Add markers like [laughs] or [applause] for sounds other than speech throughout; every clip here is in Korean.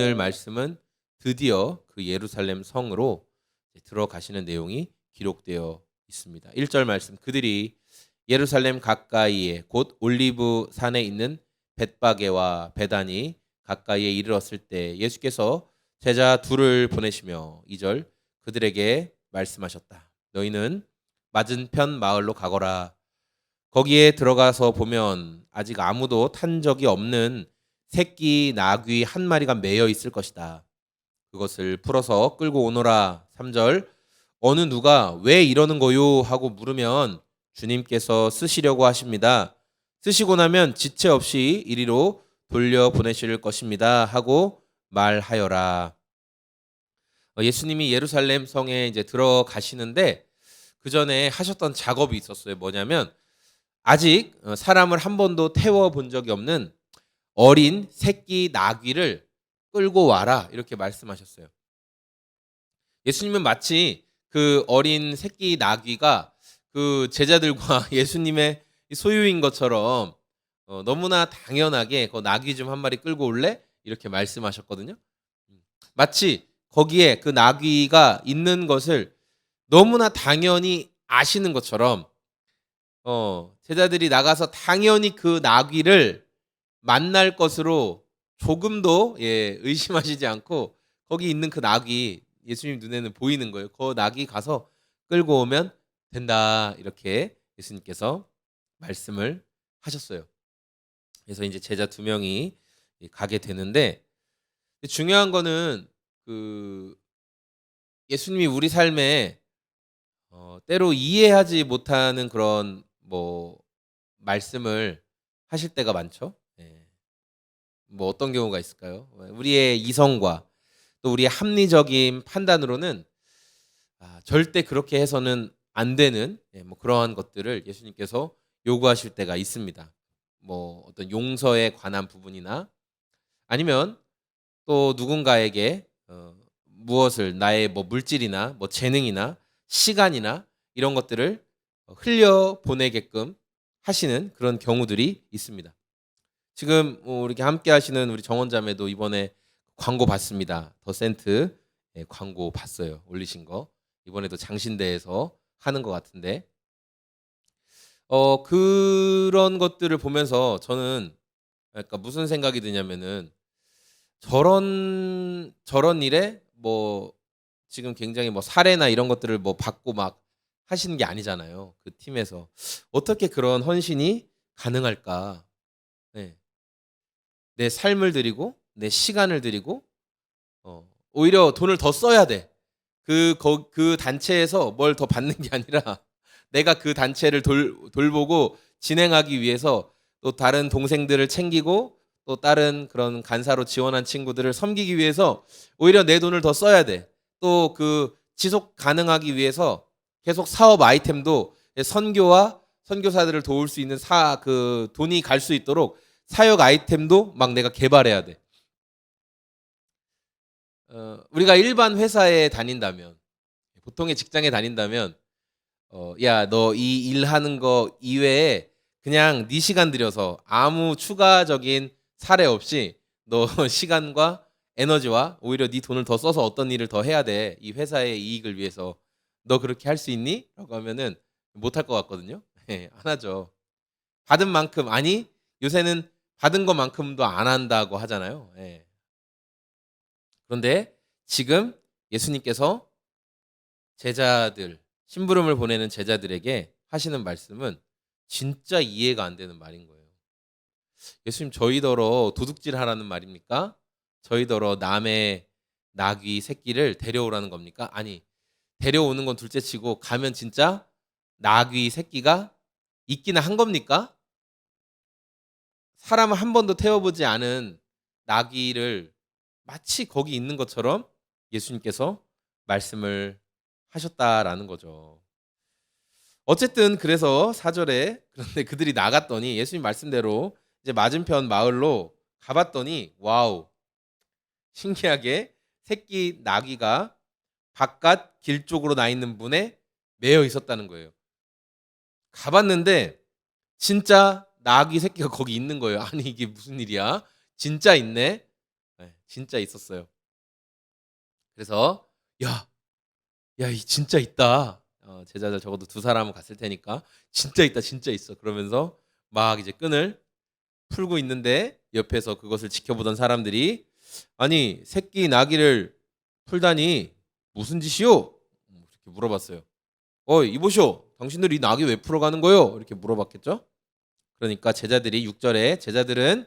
오늘 말씀은 드디어 그 예루살렘 성으로 들어가시는 내용이 기록되어 있습니다. 1절 말씀 그들이 예루살렘 가까이에 곧 올리브 산에 있는 벳바게와 베다니 가까이에 이르렀을 때 예수께서 제자 둘을 보내시며 2절 그들에게 말씀하셨다. 너희는 맞은편 마을로 가거라. 거기에 들어가서 보면 아직 아무도 탄 적이 없는 새끼 나귀 한 마리가 매여 있을 것이다. 그것을 풀어서 끌고 오너라. 3절 어느 누가 왜 이러는 거요 하고 물으면 주님께서 쓰시려고 하십니다. 쓰시고 나면 지체 없이 이리로 돌려 보내실 것입니다 하고 말하여라. 어, 예수님이 예루살렘 성에 이제 들어가시는데 그 전에 하셨던 작업이 있었어요. 뭐냐면 아직 어, 사람을 한 번도 태워 본 적이 없는 어린 새끼 나귀를 끌고 와라 이렇게 말씀하셨어요. 예수님은 마치 그 어린 새끼 나귀가 그 제자들과 [laughs] 예수님의 소유인 것처럼 어, 너무나 당연하게 그 나귀 좀 한 마리 끌고 올래 이렇게 말씀하셨거든요. 마치 거기에 그 나귀가 있는 것을 너무나 당연히 아시는 것처럼 어, 제자들이 나가서 당연히 그 나귀를 만날 것으로 조금도 예, 의심하시지 않고 거기 있는 그 나귀 예수님 눈에는 보이는 거예요. 그 나귀 가서 끌고 오면 된다 이렇게 예수님께서 말씀을 하셨어요. 그래서 이제 제자 두 명이 가게 되는데 중요한 거는 그 예수님이 우리 삶에 어, 때로 이해하지 못하는 그런 뭐 말씀을 하실 때가 많죠. 예. 뭐 어떤 경우가 있을까요? 우리의 이성과 또 우리의 합리적인 판단으로는 아, 절대 그렇게 해서는 안 되는 예, 뭐 그러한 것들을 예수님께서 요구하실 때가 있습니다. 뭐 어떤 용서에 관한 부분이나 아니면 또 누군가에게 어, 무엇을 나의 뭐 물질이나 뭐 재능이나 시간이나 이런 것들을 흘려 보내게끔 하시는 그런 경우들이 있습니다. 지금 뭐 이렇게 함께 하시는 우리 정원자매도 이번에 광고 봤습니다. 더 센트 예, 광고 봤어요. 올리신 거. 이번에도 장신대에서 하는 것 같은데 어 그런 것들을 보면서 저는 그러니까 무슨 생각이 드냐면은 저런 저런 일에 뭐 지금 굉장히 뭐 사례나 이런 것들을 뭐 받고 막 하시는 게 아니잖아요. 그 팀에서 어떻게 그런 헌신이 가능할까? 네. 내 삶을 드리고 내 시간을 드리고 어, 오히려 돈을 더 써야 돼. 그, 거, 그 단체에서 뭘 더 받는 게 아니라 [laughs] 내가 그 단체를 돌, 돌보고 진행하기 위해서 또 다른 동생들을 챙기고 또 다른 그런 간사로 지원한 친구들을 섬기기 위해서 오히려 내 돈을 더 써야 돼. 또 그 지속 가능하기 위해서 계속 사업 아이템도 선교와 선교사들을 도울 수 있는 사 그 돈이 갈 수 있도록 사역 아이템도 막 내가 개발해야 돼. 어, 우리가 일반 회사에 다닌다면 보통의 직장에 다닌다면 어, 야, 너 이 일하는 거 이외에 그냥 네 시간 들여서 아무 추가적인 사례 없이 너 [laughs] 시간과 에너지와 오히려 네 돈을 더 써서 어떤 일을 더 해야 돼. 이 회사의 이익을 위해서. 너 그렇게 할 수 있니? 라고 하면은 못할 것 같거든요. [laughs] 예, 안 하죠. 받은 만큼 아니 요새는 받은 것만큼도 안 한다고 하잖아요. 예. 그런데 지금 예수님께서 제자들 심부름을 보내는 제자들에게 하시는 말씀은 진짜 이해가 안 되는 말인 거예요. 예수님 저희더러 도둑질 하라는 말입니까? 저희더러 남의 나귀 새끼를 데려오라는 겁니까? 아니 데려오는 건 둘째치고 가면 진짜 나귀 새끼가 있기는 한 겁니까? 사람을 한 번도 태워보지 않은 나귀를 마치 거기 있는 것처럼 예수님께서 말씀을 하셨다라는 거죠. 어쨌든 그래서 사절에 그런데 그들이 나갔더니 예수님 말씀대로 이제 맞은편 마을로 가봤더니 와우 신기하게 새끼 나귀가 바깥 길 쪽으로 나 있는 분에 매여 있었다는 거예요. 가봤는데 진짜 나귀 새끼가 거기 있는 거예요. [laughs] 아니 이게 무슨 일이야? 진짜 있네. 예, 진짜 있었어요. 그래서 야, 야, 이 진짜 있다. 어, 제자들 적어도 두 사람은 갔을 테니까 진짜 있다, 진짜 있어. 그러면서 막 이제 끈을 풀고 있는데 옆에서 그것을 지켜보던 사람들이 아니 새끼 나귀를 풀다니 무슨 짓이요? 이렇게 물어봤어요. 어 이보쇼, 당신들 이 나귀 왜 풀어가는 거요? 이렇게 물어봤겠죠. 그러니까 제자들이 6절에 제자들은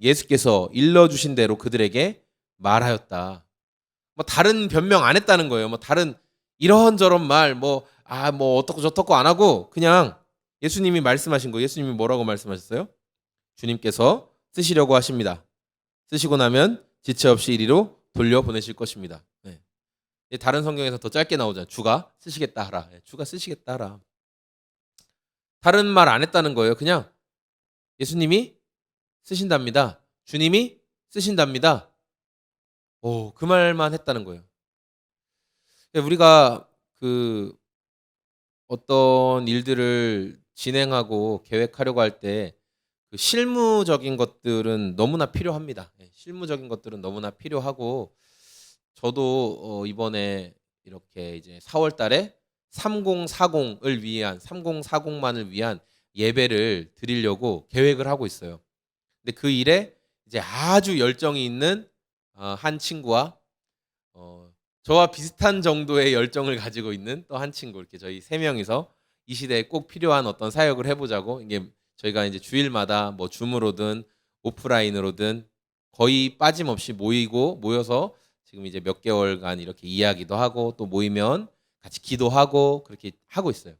예수께서 일러 주신 대로 그들에게 말하였다. 뭐 다른 변명 안 했다는 거예요. 뭐 다른 이런저런 말, 뭐, 아, 뭐, 어떻고 저떻고 안 하고, 그냥 예수님이 말씀하신 거, 예수님이 뭐라고 말씀하셨어요? 주님께서 쓰시려고 하십니다. 쓰시고 나면 지체 없이 이리로 돌려 보내실 것입니다. 네. 다른 성경에서 더 짧게 나오잖아요. 주가 쓰시겠다 하라. 네, 주가 쓰시겠다 하라. 다른 말 안 했다는 거예요. 그냥 예수님이 쓰신답니다. 주님이 쓰신답니다. 오, 그 말만 했다는 거예요. 우리가 그 어떤 일들을 진행하고 계획하려고 할 때 그 실무적인 것들은 너무나 필요합니다. 예, 실무적인 것들은 너무나 필요하고 저도 어 이번에 이렇게 이제 4월 달에 3040을 위한 3040만을 위한 예배를 드리려고 계획을 하고 있어요. 근데 그 일에 이제 아주 열정이 있는 어, 한 친구와 어, 저와 비슷한 정도의 열정을 가지고 있는 또 한 친구 이렇게 저희 세 명이서 이 시대에 꼭 필요한 어떤 사역을 해보자고 이게 저희가 이제 주일마다 뭐 줌으로든 오프라인으로든 거의 빠짐없이 모이고 모여서 지금 이제 몇 개월간 이렇게 이야기도 하고 또 모이면 같이 기도하고 그렇게 하고 있어요.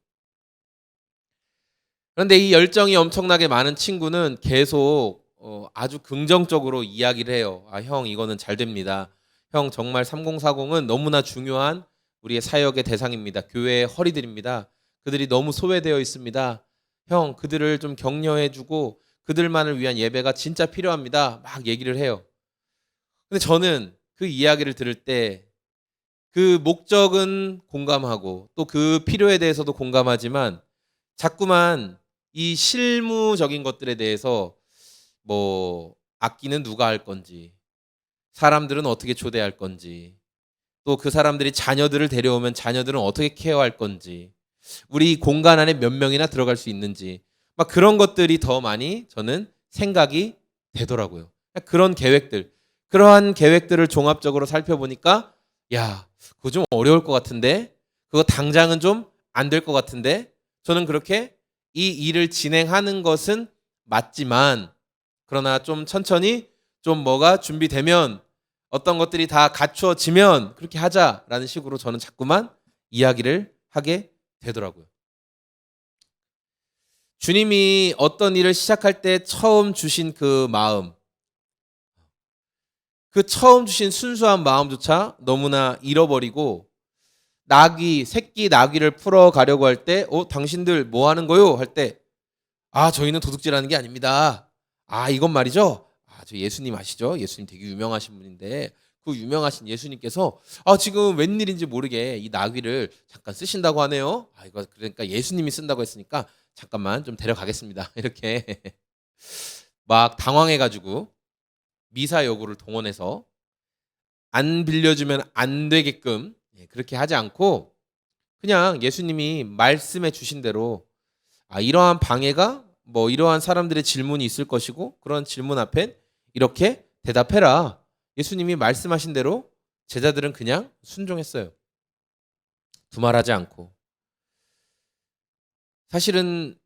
그런데 이 열정이 엄청나게 많은 친구는 계속 어, 아주 긍정적으로 이야기를 해요. 아, 형, 이거는 잘 됩니다. 형, 정말 3040은 너무나 중요한 우리의 사역의 대상입니다. 교회의 허리들입니다. 그들이 너무 소외되어 있습니다. 형, 그들을 좀 격려해주고 그들만을 위한 예배가 진짜 필요합니다. 막 얘기를 해요. 근데 저는 그 이야기를 들을 때 그 목적은 공감하고 또 그 필요에 대해서도 공감하지만 자꾸만 이 실무적인 것들에 대해서 뭐 악기는 누가 할 건지 사람들은 어떻게 초대할 건지 또 그 사람들이 자녀들을 데려오면 자녀들은 어떻게 케어할 건지 우리 공간 안에 몇 명이나 들어갈 수 있는지 막 그런 것들이 더 많이 저는 생각이 되더라고요. 그런 계획들 그러한 계획들을 종합적으로 살펴보니까 야 그거 좀 어려울 것 같은데 그거 당장은 좀 안 될 것 같은데 저는 그렇게 이 일을 진행하는 것은 맞지만 그러나 좀 천천히 좀 뭐가 준비되면 어떤 것들이 다 갖추어지면 그렇게 하자라는 식으로 저는 자꾸만 이야기를 하게 되더라고요. 주님이 어떤 일을 시작할 때 처음 주신 그 마음, 그 처음 주신 순수한 마음조차 너무나 잃어버리고 나귀, 새끼 나귀를 풀어 가려고 할 때, 어, 당신들 뭐 하는 거요? 할 때, 아, 저희는 도둑질하는 게 아닙니다. 아, 이건 말이죠. 아, 저 예수님 아시죠? 예수님 되게 유명하신 분인데, 그 유명하신 예수님께서 아, 지금 웬일인지 모르게 이 나귀를 잠깐 쓰신다고 하네요. 아, 이거 그러니까 예수님이 쓴다고 했으니까 잠깐만 좀 데려가겠습니다. [laughs] 이렇게 막 당황해가지고 미사 여구를 동원해서 안 빌려주면 안 되게끔 예, 그렇게 하지 않고 그냥 예수님이 말씀해 주신 대로 아, 이러한 방해가 뭐 이러한 사람들의 질문이 있을 것이고 그런 질문 앞엔 이렇게 대답해라. 예수님이 말씀하신 대로 제자들은 그냥 순종했어요. 두말하지 않고. 사실은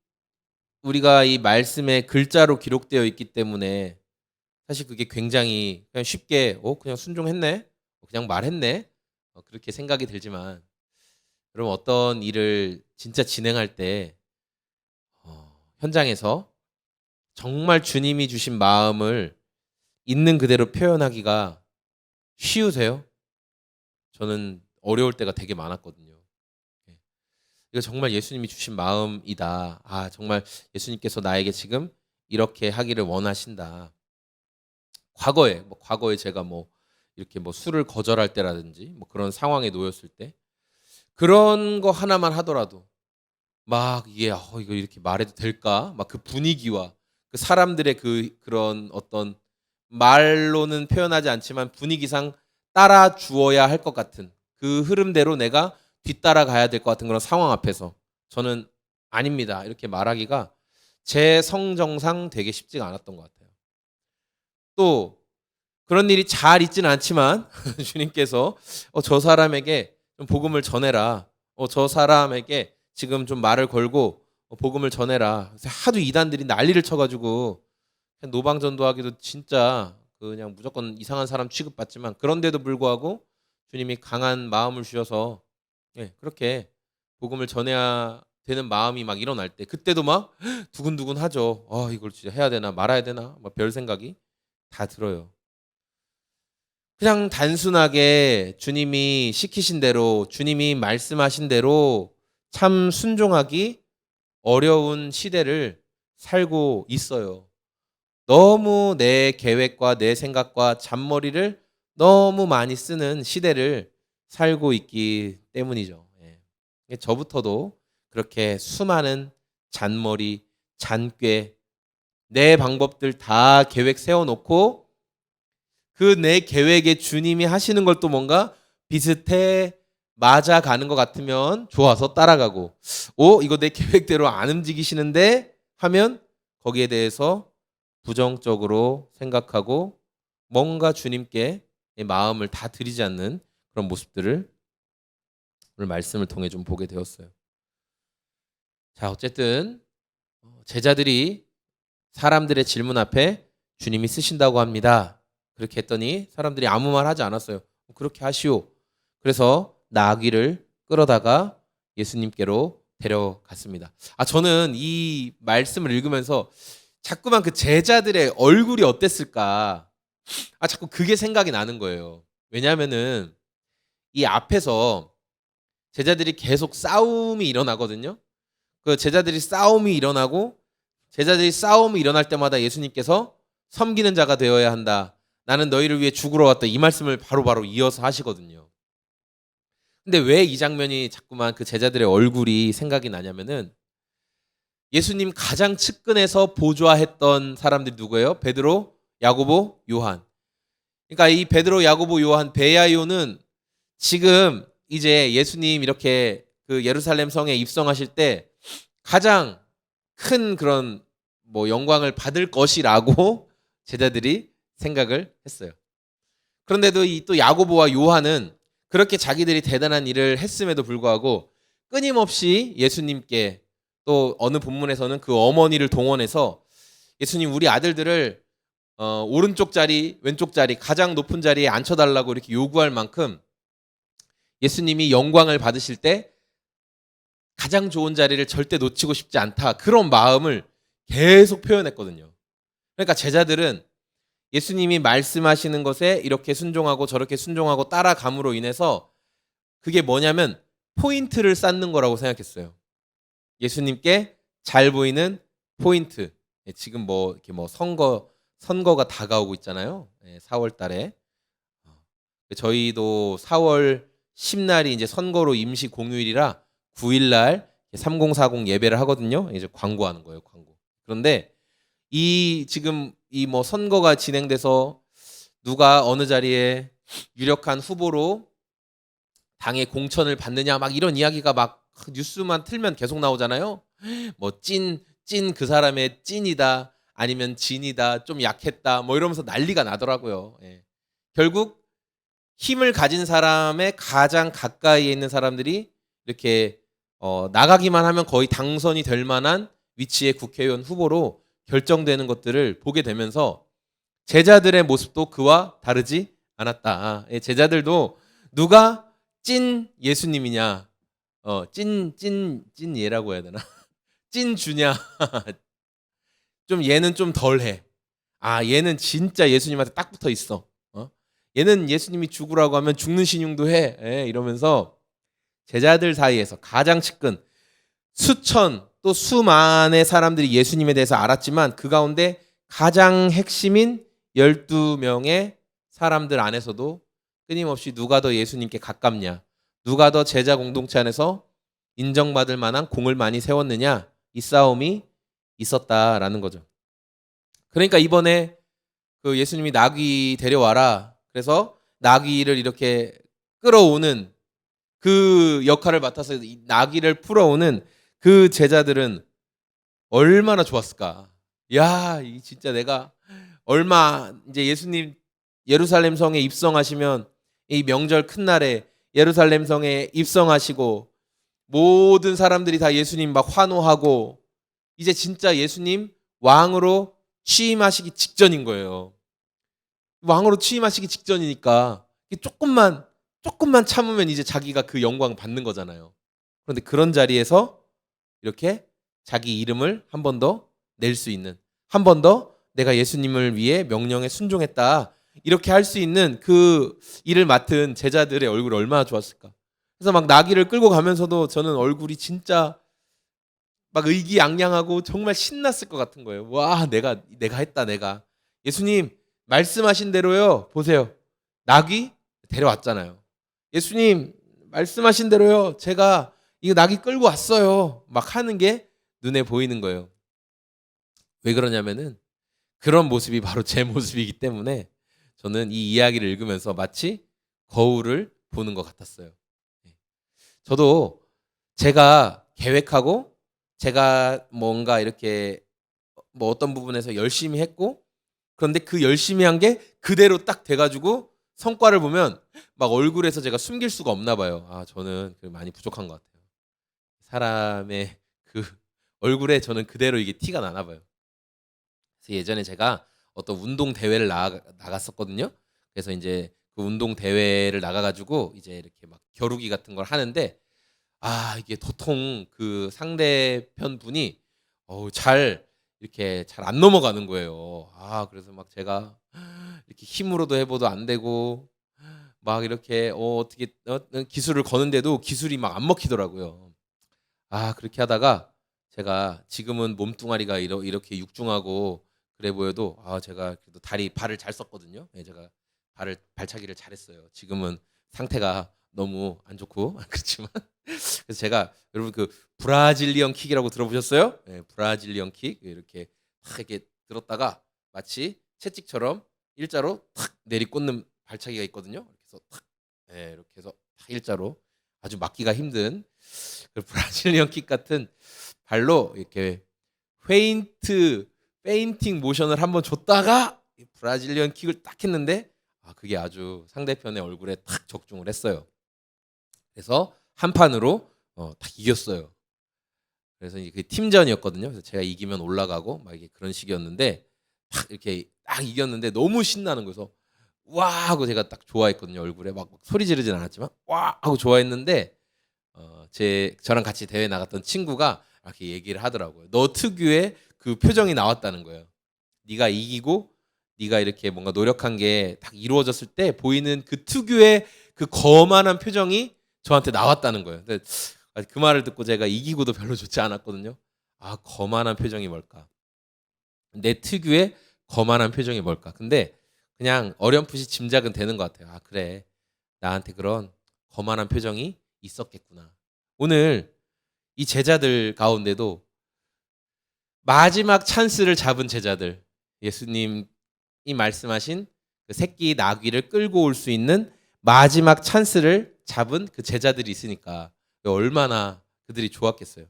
우리가 이 말씀에 글자로 기록되어 있기 때문에 사실 그게 굉장히 그냥 쉽게 어 그냥 순종했네. 그냥 말했네. 어, 그렇게 생각이 들지만 그럼 어떤 일을 진짜 진행할 때 어, 현장에서 정말 주님이 주신 마음을 있는 그대로 표현하기가 쉬우세요? 저는 어려울 때가 되게 많았거든요. 예. 이거 정말 예수님이 주신 마음이다. 아, 정말 예수님께서 나에게 지금 이렇게 하기를 원하신다. 과거에, 뭐 과거에 제가 뭐 이렇게 뭐 술을 거절할 때라든지 뭐 그런 상황에 놓였을 때 그런 거 하나만 하더라도 막 이게 어, 이거 이렇게 말해도 될까? 막 그 분위기와 그 사람들의 그 그런 어떤 말로는 표현하지 않지만 분위기상 따라 주어야 할 것 같은 그 흐름대로 내가 뒤따라 가야 될 것 같은 그런 상황 앞에서 저는 아닙니다. 이렇게 말하기가 제 성정상 되게 쉽지가 않았던 것 같아요. 또 그런 일이 잘 있지는 않지만 [laughs] 주님께서 어, 저 사람에게 좀 복음을 전해라. 어, 저 사람에게 지금 좀 말을 걸고 어, 복음을 전해라. 하도 이단들이 난리를 쳐가지고 그냥 노방전도하기도 진짜 그냥 무조건 이상한 사람 취급받지만 그런데도 불구하고 주님이 강한 마음을 주셔서 예, 그렇게 복음을 전해야 되는 마음이 막 일어날 때 그때도 막 [gasps] 두근두근 하죠. 아 이걸 진짜 해야 되나 말아야 되나 막 별 생각이 다 들어요. 그냥 단순하게 주님이 시키신 대로 주님이 말씀하신 대로 참 순종하기 어려운 시대를 살고 있어요. 너무 내 계획과 내 생각과 잔머리를 너무 많이 쓰는 시대를 살고 있기 때문이죠. 예. 저부터도 그렇게 수많은 잔머리, 잔꾀, 내 방법들 다 계획 세워놓고 그 내 계획에 주님이 하시는 걸 또 뭔가 비슷해 맞아 가는 것 같으면 좋아서 따라가고, 오, 이거 내 계획대로 안 움직이시는데 하면 거기에 대해서 부정적으로 생각하고 뭔가 주님께 마음을 다 드리지 않는 그런 모습들을 오늘 말씀을 통해 좀 보게 되었어요. 자, 어쨌든 어, 제자들이 사람들의 질문 앞에 주님이 쓰신다고 합니다. 그렇게 했더니 사람들이 아무 말 하지 않았어요. 그렇게 하시오. 그래서 나귀를 끌어다가 예수님께로 데려갔습니다. 아, 저는 이 말씀을 읽으면서 자꾸만 그 제자들의 얼굴이 어땠을까. 아, 자꾸 그게 생각이 나는 거예요. 왜냐하면은 이 앞에서 제자들이 계속 싸움이 일어나거든요. 그 제자들이 싸움이 일어나고 제자들이 싸움이 일어날 때마다 예수님께서 섬기는 자가 되어야 한다. 나는 너희를 위해 죽으러 왔다. 이 말씀을 바로바로 바로 이어서 하시거든요. 근데 왜 이 장면이 자꾸만 그 제자들의 얼굴이 생각이 나냐면은 예수님 가장 측근에서 보좌했던 사람들이 누구예요? 베드로, 야고보, 요한. 그러니까 이 베드로, 야고보, 요한, 베야요는 지금 이제 예수님 이렇게 그 예루살렘 성에 입성하실 때 가장 큰 그런 뭐 영광을 받을 것이라고 [laughs] 제자들이 생각을 했어요. 그런데도 이 또 야고보와 요한은 그렇게 자기들이 대단한 일을 했음에도 불구하고 끊임없이 예수님께 또 어느 본문에서는 그 어머니를 동원해서 예수님 우리 아들들을 어, 오른쪽 자리, 왼쪽 자리, 가장 높은 자리에 앉혀달라고 이렇게 요구할 만큼 예수님이 영광을 받으실 때 가장 좋은 자리를 절대 놓치고 싶지 않다. 그런 마음을 계속 표현했거든요. 그러니까 제자들은 예수님이 말씀하시는 것에 이렇게 순종하고 저렇게 순종하고 따라감으로 인해서 그게 뭐냐면 포인트를 쌓는 거라고 생각했어요. 예수님께 잘 보이는 포인트. 예, 지금 뭐 이렇게 뭐 선거 선거가 다가오고 있잖아요. 4월 예, 달에. 어, 저희도 4월 10날이 이제 선거로 임시 공휴일이라 9일 날 3040 예배를 하거든요. 이제 광고하는 거예요, 광고. 그런데 이 지금 이 뭐 선거가 진행돼서 누가 어느 자리에 유력한 후보로 당의 공천을 받느냐 막 이런 이야기가 막 뉴스만 틀면 계속 나오잖아요. [gasps] 뭐 찐 찐 그 사람의 찐이다 아니면 진이다 좀 약했다 뭐 이러면서 난리가 나더라고요. 예. 결국 힘을 가진 사람의 가장 가까이에 있는 사람들이 이렇게 어, 나가기만 하면 거의 당선이 될 만한 위치의 국회의원 후보로 결정되는 것들을 보게 되면서 제자들의 모습도 그와 다르지 않았다. 예, 제자들도 누가 찐 예수님이냐, 어, 찐, 찐, 찐 예라고 해야 되나? [laughs] 찐 주냐? [laughs] 좀 얘는 좀 덜해. 아, 얘는 진짜 예수님한테 딱 붙어 있어. 어? 얘는 예수님이 죽으라고 하면 죽는 신용도 해. 예, 이러면서 제자들 사이에서 가장 측근 수천 또 수만의 사람들이 예수님에 대해서 알았지만 그 가운데 가장 핵심인 12명의 사람들 안에서도 끊임없이 누가 더 예수님께 가깝냐, 누가 더 제자 공동체 안에서 인정받을 만한 공을 많이 세웠느냐, 이 싸움이 있었다라는 거죠. 그러니까 이번에 그 예수님이 나귀 데려와라. 그래서 나귀를 이렇게 끌어오는 그 역할을 맡아서 이 나귀를 풀어오는 그 제자들은 얼마나 좋았을까. 야, 이 진짜 내가 얼마 이제 예수님 예루살렘 성에 입성하시면 이 명절 큰 날에 예루살렘 성에 입성하시고 모든 사람들이 다 예수님 막 환호하고 이제 진짜 예수님 왕으로 취임하시기 직전인 거예요. 왕으로 취임하시기 직전이니까 조금만 조금만 참으면 이제 자기가 그 영광 받는 거잖아요. 그런데 그런 자리에서 이렇게 자기 이름을 한 번 더 낼 수 있는 한 번 더 내가 예수님을 위해 명령에 순종했다. 이렇게 할 수 있는 그 일을 맡은 제자들의 얼굴이 얼마나 좋았을까. 그래서 막 나귀를 끌고 가면서도 저는 얼굴이 진짜 막 의기양양하고 정말 신났을 것 같은 거예요. 와, 내가 내가 했다, 내가. 예수님 말씀하신 대로요. 보세요. 나귀 데려왔잖아요. 예수님 말씀하신 대로요. 제가 이거 나귀 끌고 왔어요. 막 하는 게 눈에 보이는 거예요. 왜 그러냐면은 그런 모습이 바로 제 모습이기 때문에 저는 이 이야기를 읽으면서 마치 거울을 보는 것 같았어요. 네. 저도 제가 계획하고 제가 뭔가 이렇게 뭐 어떤 부분에서 열심히 했고 그런데 그 열심히 한 게 그대로 딱 돼가지고 성과를 보면 막 얼굴에서 제가 숨길 수가 없나 봐요. 아 저는 그 많이 부족한 것 같아요. 사람의 그 얼굴에 저는 그대로 이게 티가 나나 봐요. 그래서 예전에 제가 어떤 운동 대회를 나가, 나갔었거든요. 그래서 이제 그 운동 대회를 나가가지고 이제 이렇게 막 겨루기 같은 걸 하는데 아 이게 도통 그 상대편 분이 어우 잘 이렇게 잘 안 넘어가는 거예요. 아 그래서 막 제가 이렇게 힘으로도 해봐도 안 되고 막 이렇게 어, 어떻게 어, 기술을 거는데도 기술이 막 안 먹히더라고요. 아 그렇게 하다가 제가 지금은 몸뚱아리가 이러, 이렇게 육중하고 그래 보여도 아 제가 그래도 다리 발을 잘 썼거든요. 예, 제가 발을 발차기를 잘했어요. 지금은 상태가 너무 안 좋고 [laughs] 그렇지만 그래서 제가 여러분 그 브라질리언 킥이라고 들어보셨어요? 예, 브라질리언 킥 이렇게 탁 이렇게 들었다가 마치 채찍처럼 일자로 탁 내리꽂는 발차기가 있거든요. 해서 탁 예, 이렇게 해서 탁 일자로 아주 막기가 힘든 그 브라질리언 킥 같은 발로 이렇게 페인트 페인팅 모션을 한번 줬다가 이 브라질리언 킥을 딱 했는데 아 그게 아주 상대편의 얼굴에 탁 적중을 했어요. 그래서 한 판으로 어, 딱 이겼어요. 그래서 이게 그 팀전이었거든요. 그래서 제가 이기면 올라가고 막 이게 그런 식이었는데 딱 이렇게 딱 이겼는데 너무 신나는 거여서 와 하고 제가 딱 좋아했거든요. 얼굴에 막, 막 소리 지르진 않았지만 와 하고 좋아했는데 어, 제 저랑 같이 대회 나갔던 친구가 이렇게 얘기를 하더라고요. 너 특유의 그 표정이 나왔다는 거예요. 네가 이기고 네가 이렇게 뭔가 노력한 게 딱 이루어졌을 때 보이는 그 특유의 그 거만한 표정이 저한테 나왔다는 거예요. 근데 그 말을 듣고 제가 이기고도 별로 좋지 않았거든요. 아 거만한 표정이 뭘까? 내 특유의 거만한 표정이 뭘까? 근데 그냥 어렴풋이 짐작은 되는 것 같아요. 아 그래 나한테 그런 거만한 표정이 있었겠구나. 오늘 이 제자들 가운데도 마지막 찬스를 잡은 제자들 예수님이 말씀하신 그 새끼 나귀를 끌고 올 수 있는 마지막 찬스를 잡은 그 제자들이 있으니까 얼마나 그들이 좋았겠어요.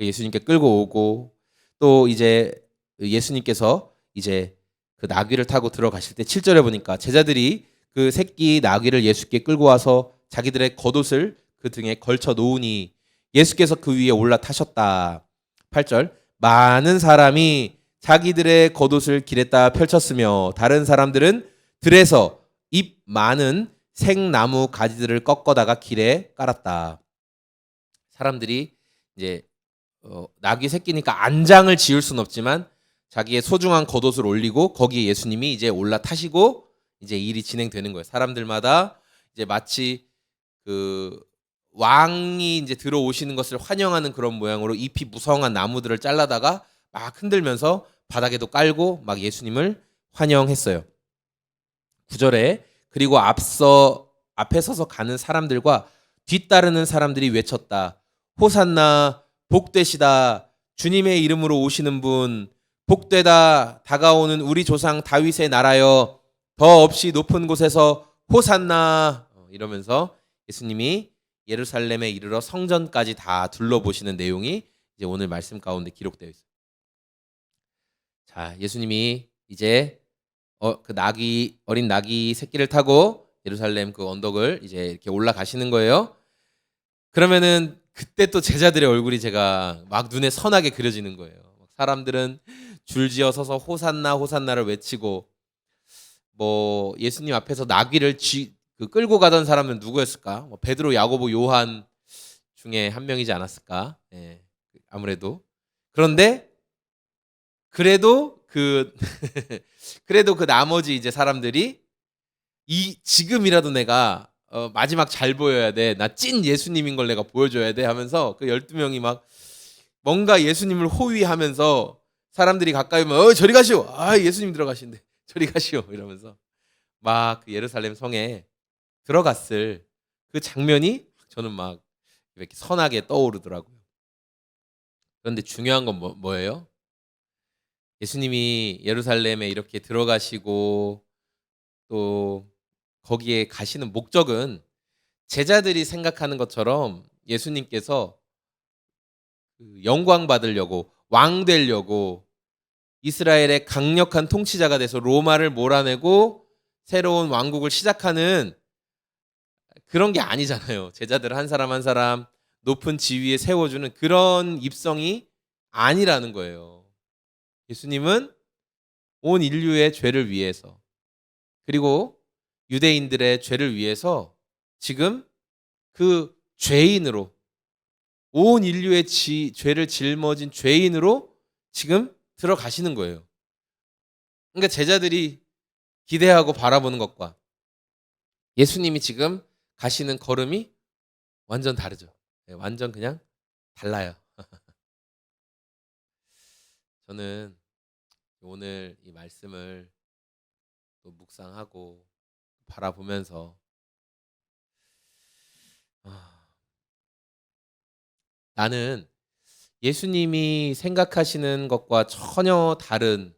예수님께 끌고 오고 또 이제 예수님께서 이제 그 나귀를 타고 들어가실 때 7절에 보니까 제자들이 그 새끼 나귀를 예수께 끌고 와서 자기들의 겉옷을 그 등에 걸쳐 놓으니 예수께서 그 위에 올라타셨다. 8절 많은 사람이 자기들의 겉옷을 길에다 펼쳤으며 다른 사람들은 들에서 잎 많은 생나무 가지들을 꺾어다가 길에 깔았다. 사람들이 이제 어, 나귀 새끼니까 안장을 지을 수는 없지만 자기의 소중한 겉옷을 올리고 거기에 예수님이 이제 올라타시고 이제 일이 진행되는 거예요. 사람들마다 이제 마치 그 왕이 이제 들어오시는 것을 환영하는 그런 모양으로 잎이 무성한 나무들을 잘라다가 막 흔들면서 바닥에도 깔고 막 예수님을 환영했어요. 구절에 그리고 앞서 앞에 서서 가는 사람들과 뒤따르는 사람들이 외쳤다. 호산나 복되시다. 주님의 이름으로 오시는 분 복되다 다가오는 우리 조상 다윗의 나라여 더 없이 높은 곳에서 호산나 어, 이러면서 예수님이 예루살렘에 이르러 성전까지 다 둘러보시는 내용이 이제 오늘 말씀 가운데 기록되어 있어요. 자, 예수님이 이제 어, 그 나귀 어린 나귀 새끼를 타고 예루살렘 그 언덕을 이제 이렇게 올라가시는 거예요. 그러면은 그때 또 제자들의 얼굴이 제가 막 눈에 선하게 그려지는 거예요. 사람들은 줄지어 서서 호산나 호산나를 외치고 뭐 예수님 앞에서 나귀를 쥐, 그 끌고 가던 사람은 누구였을까? 뭐 베드로, 야고보, 요한 중에 한 명이지 않았을까? 예, 아무래도 그런데 그래도 그 [laughs] 그래도 그 나머지 이제 사람들이 이 지금이라도 내가 어, 마지막 잘 보여야 돼. 나 찐 예수님인 걸 내가 보여줘야 돼 하면서 그 12명이 막 뭔가 예수님을 호위하면서 사람들이 가까이 오면 어 저리 가시오. 아 예수님 들어가신대. 저리 가시오. 이러면서 막 그 예루살렘 성에 들어갔을 그 장면이 저는 막 이렇게 선하게 떠오르더라고요. 그런데 중요한 건 뭐, 뭐예요? 예수님이 예루살렘에 이렇게 들어가시고 또 거기에 가시는 목적은 제자들이 생각하는 것처럼 예수님께서 그 영광 받으려고 왕 되려고 이스라엘의 강력한 통치자가 돼서 로마를 몰아내고 새로운 왕국을 시작하는 그런 게 아니잖아요. 제자들 한 사람 한 사람 높은 지위에 세워주는 그런 입성이 아니라는 거예요. 예수님은 온 인류의 죄를 위해서 그리고 유대인들의 죄를 위해서 지금 그 죄인으로 온 인류의 지, 죄를 짊어진 죄인으로 지금 들어가시는 거예요. 그러니까 제자들이 기대하고 바라보는 것과 예수님이 지금 가시는 걸음이 완전 다르죠. 네, 완전 그냥 달라요. [laughs] 저는 오늘 이 말씀을 또 묵상하고 바라보면서 아, 나는 예수님이 생각하시는 것과 전혀 다른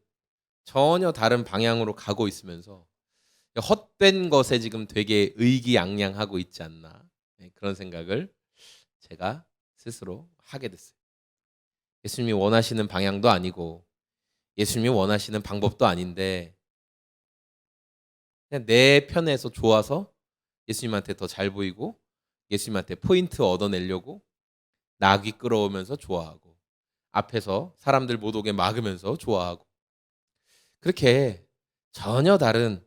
전혀 다른 방향으로 가고 있으면서 헛된 것에 지금 되게 의기양양하고 있지 않나 네, 그런 생각을 제가 스스로 하게 됐어요. 예수님이 원하시는 방향도 아니고 예수님이 원하시는 방법도 아닌데 그냥 내 편에서 좋아서 예수님한테 더 잘 보이고 예수님한테 포인트 얻어내려고 낙이 끌어오면서 좋아하고 앞에서 사람들 못 오게 막으면서 좋아하고 그렇게 전혀 다른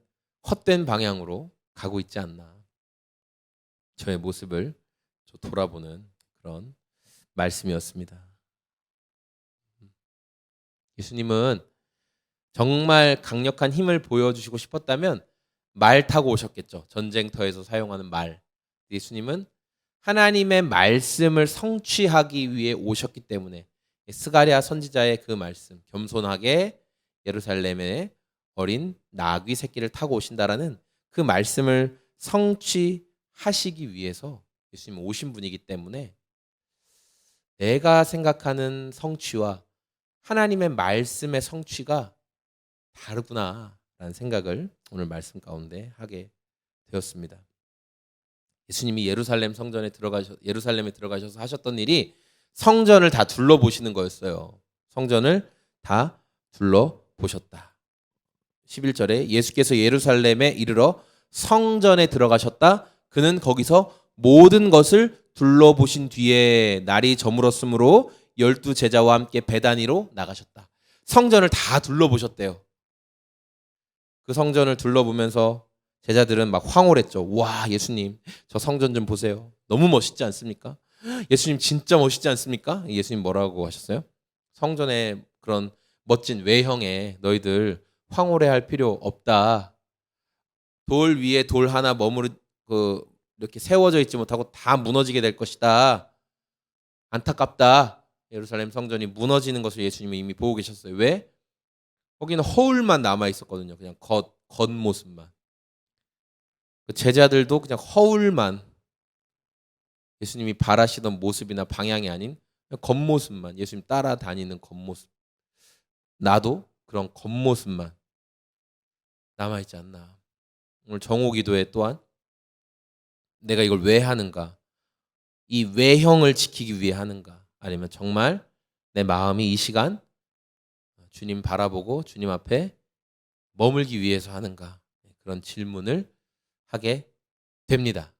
헛된 방향으로 가고 있지 않나 저의 모습을 돌아보는 그런 말씀이었습니다. 예수님은 정말 강력한 힘을 보여주시고 싶었다면 말 타고 오셨겠죠. 전쟁터에서 사용하는 말. 예수님은 하나님의 말씀을 성취하기 위해 오셨기 때문에 스가랴 선지자의 그 말씀 겸손하게 예루살렘에 어린 나귀 새끼를 타고 오신다라는 그 말씀을 성취하시기 위해서 예수님 오신 분이기 때문에 내가 생각하는 성취와 하나님의 말씀의 성취가 다르구나라는 생각을 오늘 말씀 가운데 하게 되었습니다. 예수님이 예루살렘 성전에 들어가셔 예루살렘에 들어가셔서 하셨던 일이 성전을 다 둘러보시는 거였어요. 성전을 다 둘러보셨다. 11절에 예수께서 예루살렘에 이르러 성전에 들어가셨다. 그는 거기서 모든 것을 둘러보신 뒤에 날이 저물었으므로 열두 제자와 함께 배단위로 나가셨다. 성전을 다 둘러보셨대요. 그 성전을 둘러보면서 제자들은 막 황홀했죠. 와, 예수님, 저 성전 좀 보세요. 너무 멋있지 않습니까? 예수님 진짜 멋있지 않습니까? 예수님 뭐라고 하셨어요? 성전의 그런 멋진 외형에 너희들 황홀해 할 필요 없다. 돌 위에 돌 하나 머무르 그 이렇게 세워져 있지 못하고 다 무너지게 될 것이다. 안타깝다. 예루살렘 성전이 무너지는 것을 예수님이 이미 보고 계셨어요. 왜? 거기는 허울만 남아 있었거든요. 그냥 겉 겉모습만. 그 제자들도 그냥 허울만 예수님이 바라시던 모습이나 방향이 아닌 겉모습만 예수님 따라다니는 겉모습. 나도 그런 겉모습만 남아 있지 않나. 오늘 정오 기도에 또한 내가 이걸 왜 하는가? 이 외형을 지키기 위해 하는가? 아니면 정말 내 마음이 이 시간 주님 바라보고 주님 앞에 머물기 위해서 하는가? 그런 질문을 하게 됩니다.